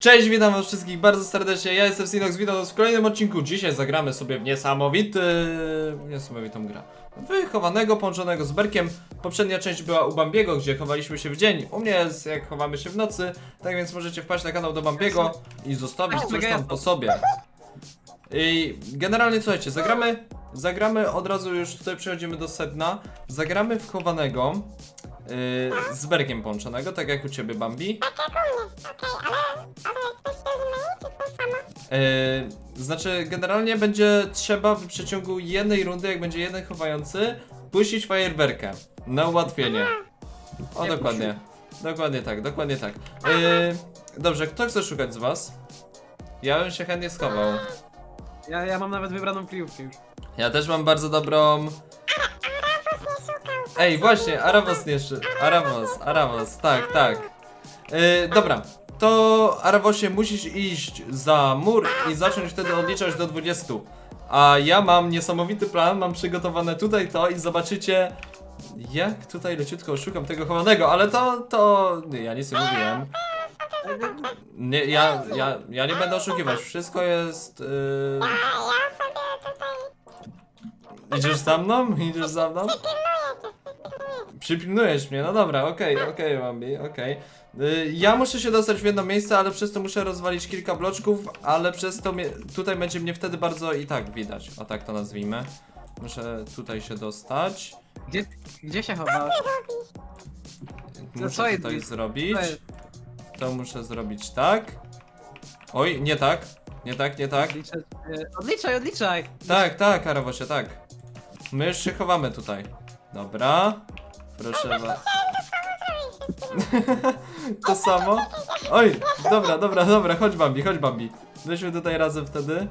Cześć, witam was wszystkich bardzo serdecznie, ja jestem Sinox, witam was w kolejnym odcinku. Dzisiaj zagramy sobie w niesamowity... niesamowitą grę. Wychowanego, połączonego z Berkiem. Poprzednia część była u Bambiego, gdzie chowaliśmy się w dzień. U mnie jest jak chowamy się w nocy, tak więc możecie wpaść na kanał do Bambiego i zostawić coś tam po sobie. I generalnie słuchajcie, zagramy, zagramy od razu już tutaj przechodzimy do sedna. Zagramy w chowanego yy, z Berkiem połączonego, tak jak u ciebie Bambi. Yy, znaczy, generalnie będzie trzeba w przeciągu jednej rundy, jak będzie jeden chowający, puścić fajerwerkę na ułatwienie. O, Nie dokładnie. Dokładnie tak, dokładnie tak. Yy, dobrze, kto chce szukać z was? Ja bym się chętnie schował. Ja, ja mam nawet wybraną kryjówkę już. Ja też mam bardzo dobrą. Ej, właśnie, Aravos nie szy... Aravos, Aravos, tak, tak. Yy, dobra, to Aravosie musisz iść za mur i zacząć wtedy odliczać do 20. A ja mam niesamowity plan, mam przygotowane tutaj to i zobaczycie jak tutaj leciutko oszukam tego chowanego, ale to, to, nie, ja nic nie mówiłem. Nie, ja, ja, ja nie będę oszukiwać, wszystko jest... Yy... Idziesz za mną? Idziesz za mną? Przypilnujesz mnie, no dobra, okej, okej, Bambi, okej. Y, Ja muszę się dostać w jedno miejsce, ale przez to muszę rozwalić kilka bloczków, ale przez to mnie, tutaj będzie mnie wtedy bardzo i tak widać, o tak to nazwijmy. Muszę tutaj się dostać. Gdzie, gdzie się chowasz? Muszę co jest? tutaj zrobić. Co jest? To muszę zrobić tak. Oj, nie tak, nie tak, nie tak. Odliczaj, e, odliczaj, odliczaj! Tak, tak, Karawosie, tak. My już się chowamy tutaj. Dobra. Proszę was. to samo? Oj, dobra, dobra, dobra, chodź Bambi, chodź Bambi. Weźmy tutaj razem wtedy.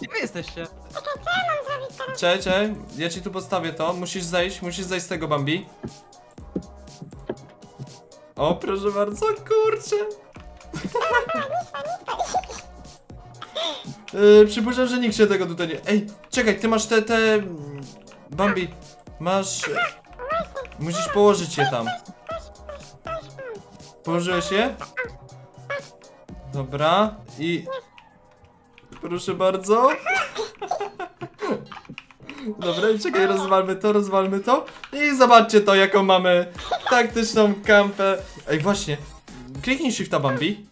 Gdzie wy jesteście? Cześć, cześć, ja ci tu postawię to. Musisz zejść, musisz zejść z tego Bambi. O, proszę bardzo, kurczę. Yy, przypuszczam, że nikt się tego tutaj nie... Ej, czekaj, ty masz te, te... Bambi, masz... Musisz położyć je tam. Położyłeś je? Dobra, i... Proszę bardzo. Dobra, i czekaj, rozwalmy to, rozwalmy to. I zobaczcie to, jaką mamy taktyczną kampę. Ej, właśnie. Kliknij shifta, Bambi.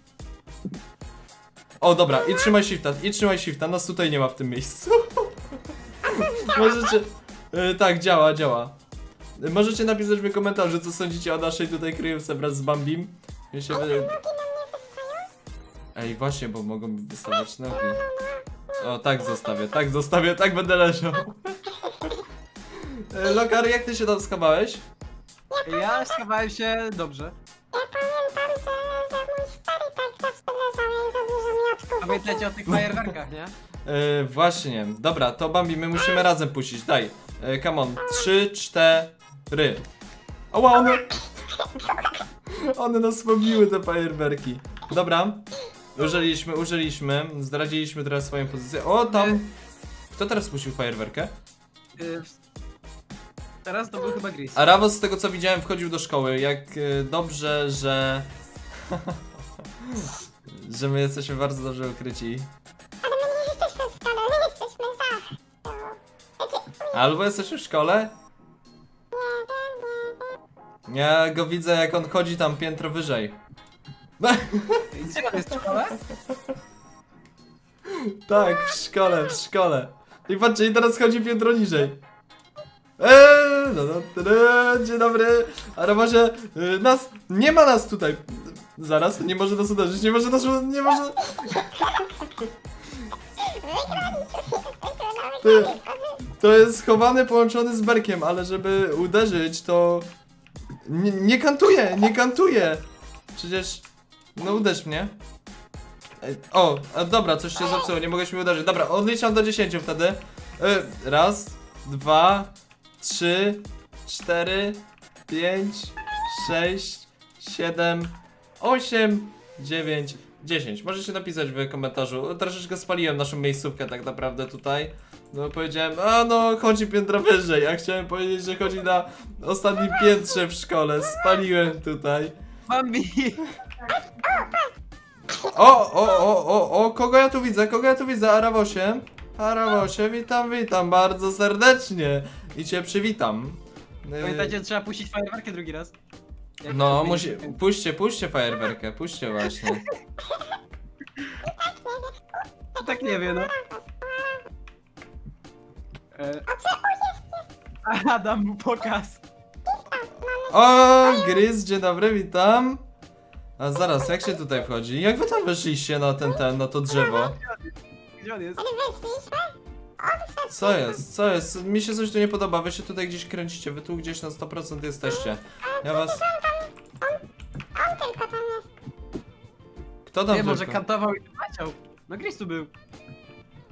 O, dobra, i trzymaj shifta, i trzymaj shifta. Nas tutaj nie ma w tym miejscu. Możecie... y, tak, działa, działa. Możecie napisać w komentarzu, co sądzicie o naszej tutaj kryjówce wraz z Bambim. Mi się wy... Ej, właśnie, bo mogą mi wystawać nogi. No, no, no. O, tak zostawię, tak zostawię, tak będę leżał. E, Lokar, jak ty się tam schowałeś? Ja schowałem się dobrze. Ja pamiętam, że, że mój stary tak zawsze leżał i robił ziemniaczków. Pamiętajcie o tych fajerwerkach, nie? E, właśnie, dobra, to Bambi, my musimy razem puścić, daj. E, come on, 3, 4... Ry. Oła, one... One nas pobiły, te fajerwerki. Dobra. Użyliśmy, użyliśmy. Zdradziliśmy teraz swoją pozycję. O, tam... Y- Kto teraz spuścił fajerwerkę? Y, teraz to był chyba Gris. A Ravos, z tego co widziałem, wchodził do szkoły. Jak y, dobrze, że... że my jesteśmy bardzo dobrze ukryci. Albo jesteśmy w szkole, ja go widzę jak on chodzi tam piętro wyżej. Gdzie on jest w szkole? tak, w szkole, w szkole. I patrzcie, i teraz chodzi piętro niżej. Eee, no, no, tada, dzień dobry. A Ramazie, y, nas, nie ma nas tutaj. Zaraz, nie może nas uderzyć, nie może nas, nie może... Ty, to jest schowany, połączony z Berkiem, ale żeby uderzyć, to... Nie, nie kantuje, nie kantuje. Przecież... No uderz mnie. O, dobra, coś się zepsuło, nie mogę się uderzyć. Dobra, odliczam do 10 wtedy. Y, Raz, dwa, trzy, cztery, pięć, sześć, siedem, osiem, dziewięć, dziesięć. Możecie napisać w komentarzu. Troszeczkę spaliłem naszą miejscówkę tak naprawdę tutaj. No powiedziałem, a no chodzi piętro wyżej, a chciałem powiedzieć, że chodzi na ostatnim piętrze w szkole. Spaliłem tutaj. Bambi! O, o, o, o, o, kogo ja tu widzę, kogo ja tu widzę? Arawosie. Arawosie, witam, witam bardzo serdecznie. I cię przywitam. Pamiętajcie, trzeba puścić fajerwerkę drugi raz. Jak No, to musi, zmienić? puśćcie, puśćcie fajerwerkę, puśćcie właśnie. Tak nie wiem, no. E... Adam mu pokaz. O, Gryz, dzień dobry, witam. A zaraz, jak się tutaj wchodzi? Jak wy tam weszliście na ten, ten, na to drzewo? Gdzie on jest? Co jest, co jest? Mi się coś tu nie podoba, wy się tutaj gdzieś kręcicie, wy tu gdzieś na 100% jesteście. Ja was... Kto tam Nie, może tylko? kantował i leciał. No Gris tu był.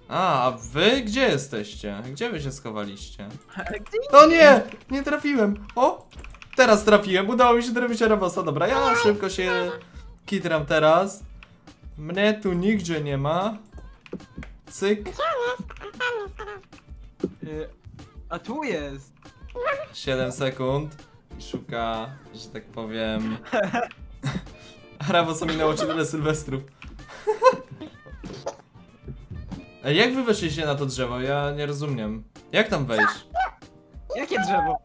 A, a wy gdzie jesteście? Gdzie wy się schowaliście? Ale gdzie? O nie! Nie trafiłem! O! Teraz trafiłem, udało mi się trafić Arabosa. Dobra, ja szybko się kitram teraz. Mnie tu nigdzie nie ma. Cyk. E... A tu jest. 7 sekund. I szuka, że tak powiem... Arabos minęło ci tyle sylwestrów. Ej, jak wy weszliście na to drzewo? Ja nie rozumiem. Jak tam wejść? Jakie drzewo?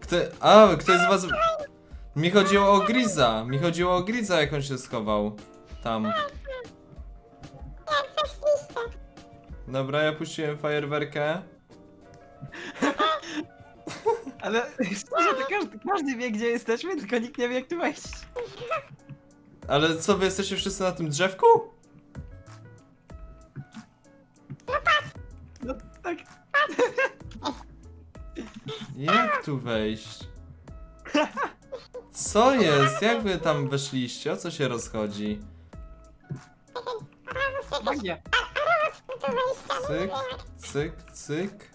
Kto, a, ktoś z was... Mi chodziło o Griza. Mi chodziło o Griza, jak on się schował. Tam. Dobra, ja puściłem fajerwerkę. Ale szczerze, to każdy, każdy wie gdzie jesteśmy, tylko nikt nie wie jak tu wejść. Ale co, wy jesteście wszyscy na tym drzewku? No tak. Jak tu wejść? Co jest? Jak wy tam weszliście? O co się rozchodzi? Magia. Cyk, cyk, cyk.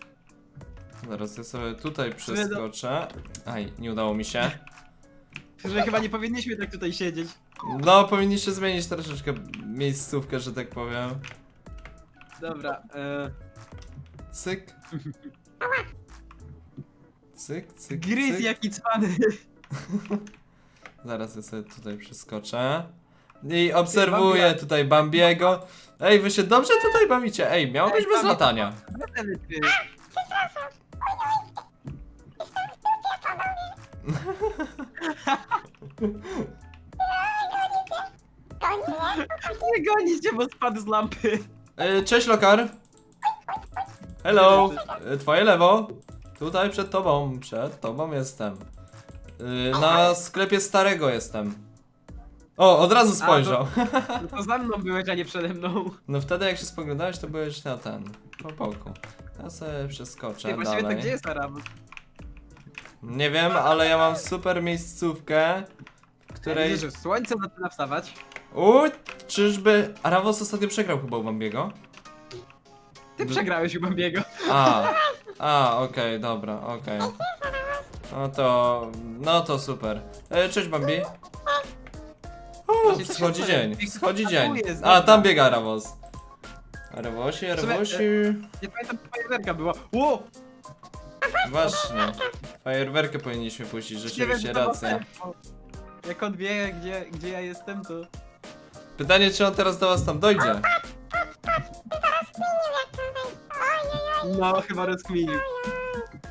Zaraz ja sobie tutaj przeskoczę. Aj, nie udało mi się. Że chyba nie powinniśmy tak tutaj siedzieć. No, powinniście zmienić troszeczkę miejscówkę, że tak powiem. Dobra, e... Cyk. Cyk, cyk, Gryz cyk. jaki cwany. Zaraz ja sobie tutaj przeskoczę. I obserwuję tutaj Bambiego. Ej, wy się dobrze tutaj bawicie. Ej, miało być bez Bambi- latania. Ty. Nie gonicie, bo spadł z lampy. E, cześć, Lokar. Hello. E, Twoje lewo. Tutaj przed tobą. Przed tobą jestem. E, na sklepie starego jestem. O, od razu spojrzał. No to za mną byłeś, a nie przede mną. No wtedy jak się spoglądałeś, to byłeś na ten. Po boku. Ja sobie przeskoczę Nie, właściwie dalej. to gdzie jest Arabus? Nie wiem, ale ja mam super miejscówkę, której... Widzisz, że słońce zaczyna wstawać. Uj, czyżby... Aravos ostatnio przegrał chyba u Bambiego? Ty D- przegrałeś u Bambiego. A, a, okej, dobra, okej. No to, no to super. E, cześć Bambi. Co się wschodzi dzień, wschodzi dzień. A, tam biega Aravos. Arawosi, sumie, Arawosi... Nie pamiętam, czy fajerwerka była. Ło! Właśnie. Fajerwerkę powinniśmy puścić, rzeczywiście, racja. co Jak on wie, gdzie, gdzie ja jestem, to... Pytanie, czy on teraz do was tam dojdzie? No, chyba rozkminił.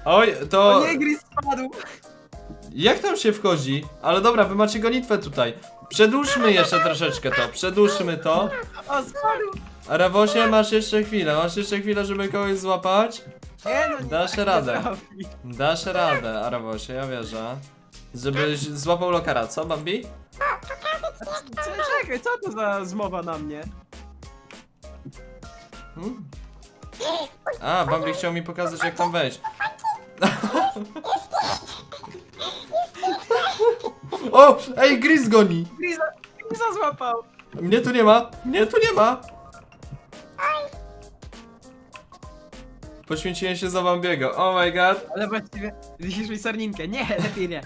Oj, to... O nie, Gris spadł! Jak tam się wchodzi? Ale dobra, wy macie gonitwę tutaj. Przedłużmy jeszcze troszeczkę to, przedłużmy to. O, spadł! A Rawosie, masz jeszcze chwilę, masz jeszcze chwilę, żeby kogoś złapać? Nie, no nie, Dasz tak nie radę. Dasz radę, Arawosie, ja wierzę. Żebyś złapał lokara, co, Bambi? Co, czekaj, co to za zmowa na mnie? Hmm? A, Bambi chciał mi pokazać, jak tam wejść. O, ej, Gris goni! Grisa złapał! Mnie tu nie ma, mnie tu nie ma! Poświęciłem się za Bambiego, oh my god. Ale właściwie, wisisz mi sarninkę. Nie, lepiej nie.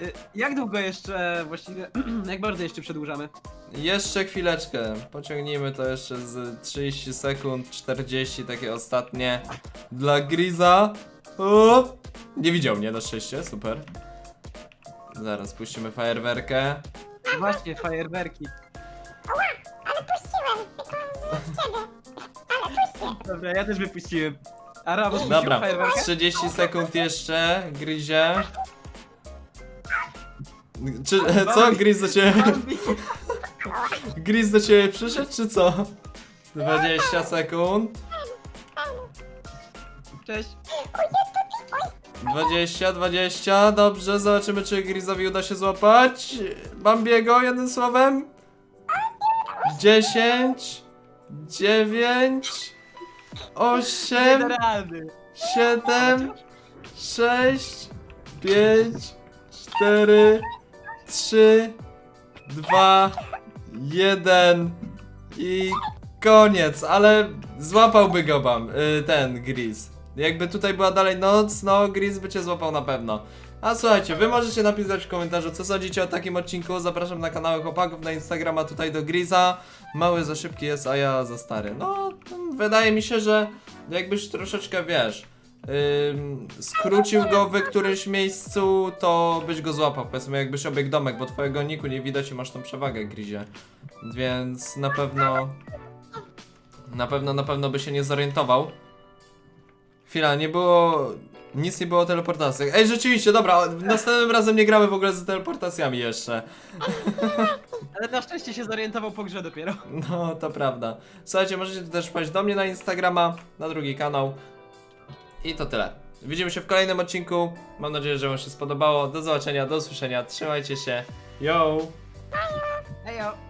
Y, Jak długo jeszcze, właściwie, jak bardzo jeszcze przedłużamy? Jeszcze chwileczkę, pociągnijmy to jeszcze z 30 sekund, 40, takie ostatnie dla Griza. O! Nie widział mnie na szczęście, super. Zaraz puścimy fajerwerkę. Właśnie, fajerwerki. Ale puściłem, tylko z ciebie. Ale puśćcie. Dobra, ja też wypuściłem. A Ramos puścił Dobra, fajerwerkę? 30 sekund jeszcze, Grizie. Czy, co, Griz do ciebie, Griz do ciebie przyszedł, czy co? 20 sekund. Cześć. 20, 20, dobrze, zobaczymy czy Grizowi uda się złapać. Bambiego, jednym słowem. 10, 9, 8, Rady. 7, 6, 5, 4, 3, 2, 1 i koniec, ale złapałby go bam, y, ten Gris. Jakby tutaj była dalej noc, no Gris by cię złapał na pewno. A słuchajcie, wy możecie napisać w komentarzu, co sądzicie o takim odcinku. Zapraszam na kanały chłopaków, na Instagrama tutaj do Griza. Mały za szybki jest, a ja za stary. No, wydaje mi się, że jakbyś troszeczkę wiesz. Ym, skrócił go w którymś miejscu, to byś go złapał. Powiedzmy, jakbyś obiegł domek, bo twojego niku nie widać i masz tą przewagę, Grizie. Więc na pewno. Na pewno, na pewno by się nie zorientował. Chwila, nie było. Nic nie było o teleportacjach. Ej, rzeczywiście, dobra, następnym razem nie gramy w ogóle z teleportacjami jeszcze. Ale na szczęście się zorientował po grze dopiero. No, to prawda. Słuchajcie, możecie też wpaść do mnie na Instagrama, na drugi kanał. I to tyle. Widzimy się w kolejnym odcinku. Mam nadzieję, że Wam się spodobało. Do zobaczenia, do usłyszenia. Trzymajcie się. Yo! Ejo.